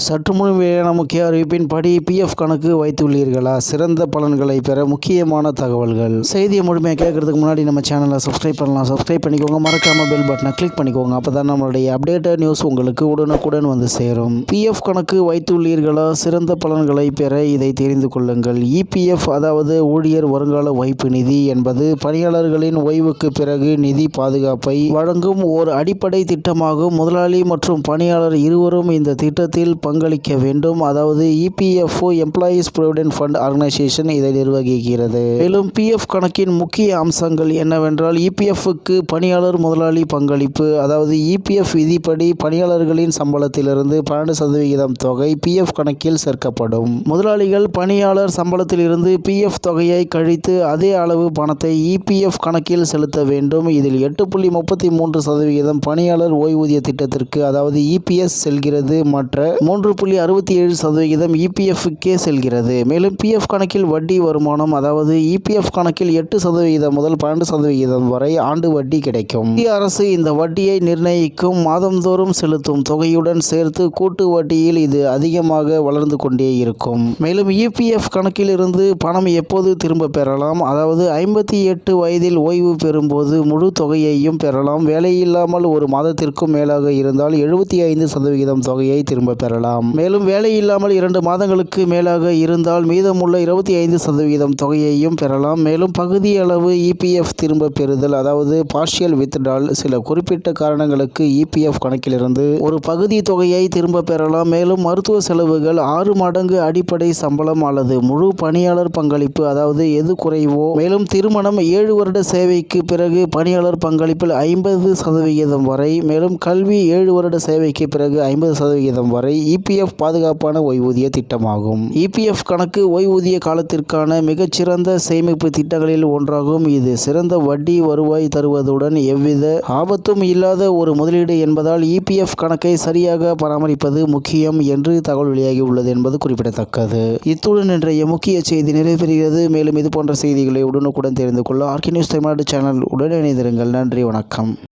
சற்று முன் வெளியான முக்கிய அறிவிப்பின்படி பிஎஃப் கணக்கு வைத்துள்ளீர்களா? சிறந்த பலன்களை பெற முக்கியமான தகவல்கள். செய்தியை முழுமையாக கேட்கறதுக்கு முன்னாடி நம்ம சேனலை சப்ஸ்கிரைப் பண்ணலாம். சப்ஸ்கிரைப் பண்ணிக்கோங்க. மறக்காம பெல் பட்டனை கிளிக் பண்ணிக்கோங்க. அப்போ தான் நம்மளுடைய அப்டேட்டட் நியூஸ் உங்களுக்கு உடனுக்குடன் வந்து சேரும். பிஎஃப் கணக்கு வைத்துள்ளீர்களா? சிறந்த பலன்களை பெற இதை தெரிந்து கொள்ளுங்கள். இபிஎஃப் அதாவது ஊழியர் வருங்கால வைப்பு நிதி என்பது பணியாளர்களின் ஓய்வுக்கு பிறகு நிதி பாதுகாப்பை வழங்கும் ஓர் அடிப்படை திட்டமாகும். முதலாளி மற்றும் பணியாளர் இருவரும் இந்த திட்டத்தில் பங்களிக்க வேண்டும். அதாவது EPFO Employees Provident Fund Organisation இதை நிர்வகிக்கிறது. மேலும் பிஎஃப் கணக்கின் முக்கிய அம்சங்கள் என்னவென்றால் இபிஎஃப்க்கு பணியாளர் முதலாளி பங்களிப்பு அதாவது இபிஎஃப் விதிப்படி பணியாளர்களின் சம்பளத்திலிருந்து பன்னெண்டு சதவிகிதம் தொகை பிஎஃப் கணக்கில் சேர்க்கப்படும். முதலாளிகள் பணியாளர் சம்பளத்திலிருந்து பிஎஃப் தொகையை கழித்து அதே அளவு பணத்தை இபிஎஃப் கணக்கில் செலுத்த வேண்டும். இதில் எட்டு புள்ளி முப்பத்தி மூன்று சதவிகிதம் பணியாளர் ஓய்வூதிய திட்டத்திற்கு அதாவது இபிஎஸ் செல்கிறது. மற்ற மூன்று மூன்று புள்ளி அறுபத்தி ஏழு சதவிகிதம் இபிஎஃப்க்கே செல்கிறது. மேலும் பிஎஃப் கணக்கில் வட்டி வருமானம் அதாவது இபிஎஃப் கணக்கில் எட்டு சதவிகிதம் முதல் பன்னெண்டு சதவிகிதம் வரை ஆண்டு வட்டி கிடைக்கும். இந்திய அரசு இந்த வட்டியை நிர்ணயிக்கும் மாதந்தோறும் செலுத்தும் தொகையுடன் சேர்த்து கூட்டு வட்டியில் இது அதிகமாக வளர்ந்து கொண்டே இருக்கும். மேலும் இபிஎஃப் கணக்கில் இருந்து பணம் எப்போது திரும்ப பெறலாம்? அதாவது ஐம்பத்தி எட்டு வயதில் ஓய்வு பெறும்போது முழு தொகையையும் பெறலாம். வேலையில்லாமல் ஒரு மாதத்திற்கும் மேலாக இருந்தால் எழுபத்தி ஐந்து சதவிகிதம் தொகையை திரும்ப பெறலாம். மேலும் வேலையில்லாமல் இரண்டு மாதங்களுக்கு மேலாக இருந்தால் மீதமுள்ள இருபத்தி ஐந்து சதவீதம் தொகையையும் பெறலாம். மேலும் பகுதியளவு இபிஎஃப் திரும்ப பெறுதல் அதாவது பார்ஷியல் வித்ட்ரால் சில குறிப்பிட்ட காரணங்களுக்கு இபிஎஃப் கணக்கிலிருந்து ஒரு பகுதி தொகையை திரும்ப பெறலாம். மேலும் மருத்துவ செலவுகள் ஆறு மடங்கு அடிப்படை சம்பளம் அல்லது முழு பணியாளர் பங்களிப்பு அதாவது எது குறைவோ. மேலும் திருமணம் ஏழு வருட சேவைக்கு பிறகு பணியாளர் பங்களிப்பில் ஐம்பது சதவிகிதம் வரை. மேலும் கல்வி ஏழு வருட சேவைக்கு பிறகு ஐம்பது சதவிகிதம் வரை. இபிஎஃப் பாதுகாப்பான ஓய்வூதிய திட்டமாகும். இபிஎஃப் கணக்கு ஓய்வூதிய காலத்திற்கான மிகச்சிறந்த சேமிப்பு திட்டங்களில் ஒன்றாகும். இது சிறந்த வட்டி வருவாய் தருவதுடன் எவ்வித ஆபத்தும் இல்லாத ஒரு முதலீடு என்பதால் இபிஎஃப் கணக்கை சரியாக பராமரிப்பது முக்கியம் என்று தகவல் வெளியாகி உள்ளது என்பது குறிப்பிடத்தக்கது. இத்துடன் இன்றைய முக்கிய செய்தி நிறைவேறுகிறது. மேலும் இது போன்ற செய்திகளை உடனுக்குடன் தெரிந்து கொள்ள ஆர்கே நியூஸ் தமிழ்நாடு சேனல் உடன் இணைந்திருங்கள். நன்றி வணக்கம்.